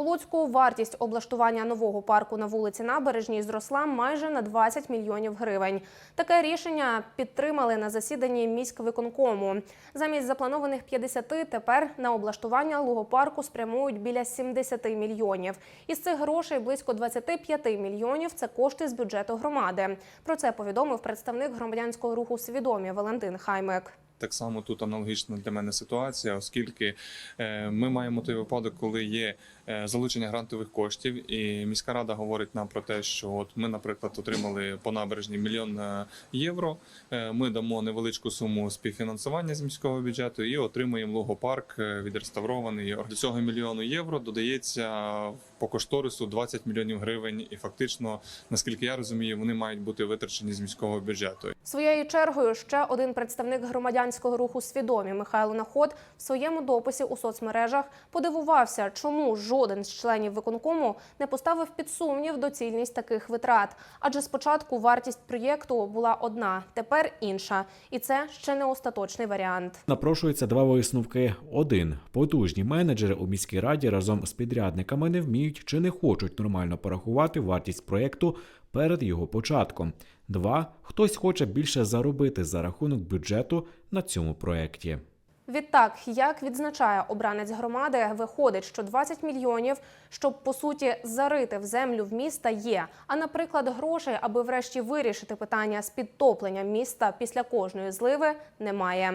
У Луцьку вартість облаштування нового парку на вулиці Набережній зросла майже на 20 мільйонів гривень. Таке рішення підтримали на засіданні міськвиконкому. Замість запланованих 50 тепер на облаштування лугопарку спрямують біля 70 мільйонів. Із цих грошей близько 25 мільйонів це кошти з бюджету громади. Про це повідомив представник громадянського руху свідомі Валентин Хаймик. Так само тут аналогічна для мене ситуація, оскільки е, ми маємо той випадок, коли є е, залучення грантових коштів, і міська рада говорить нам про те, що от ми, наприклад, отримали по набережні мільйон е, євро. Ми дамо невеличку суму співфінансування з міського бюджету і отримуємо логопарк відреставрований. До цього мільйону євро додається по кошторису 20 мільйонів гривень, і фактично, наскільки я розумію, вони мають бути витрачені з міського бюджету. Своєю чергою ще один представник громадянського руху свідомі Михайло Наход в своєму дописі у соцмережах подивувався, чому жоден з членів виконкому не поставив під сумнів доцільність таких витрат. Адже спочатку вартість проєкту була одна, тепер інша, і це ще не остаточний варіант. Напрошуються два висновки. Один потужні менеджери у міській раді разом з підрядниками не вміють чи не хочуть нормально порахувати вартість проєкту перед його початком. Два хтось хоче більше заробити за рахунок бюджету на цьому проєкті. Відтак, як відзначає обранець громади, виходить, що 20 мільйонів, щоб по суті зарити в землю в міста, є. А наприклад, грошей, аби врешті вирішити питання з підтопленням міста після кожної зливи, немає.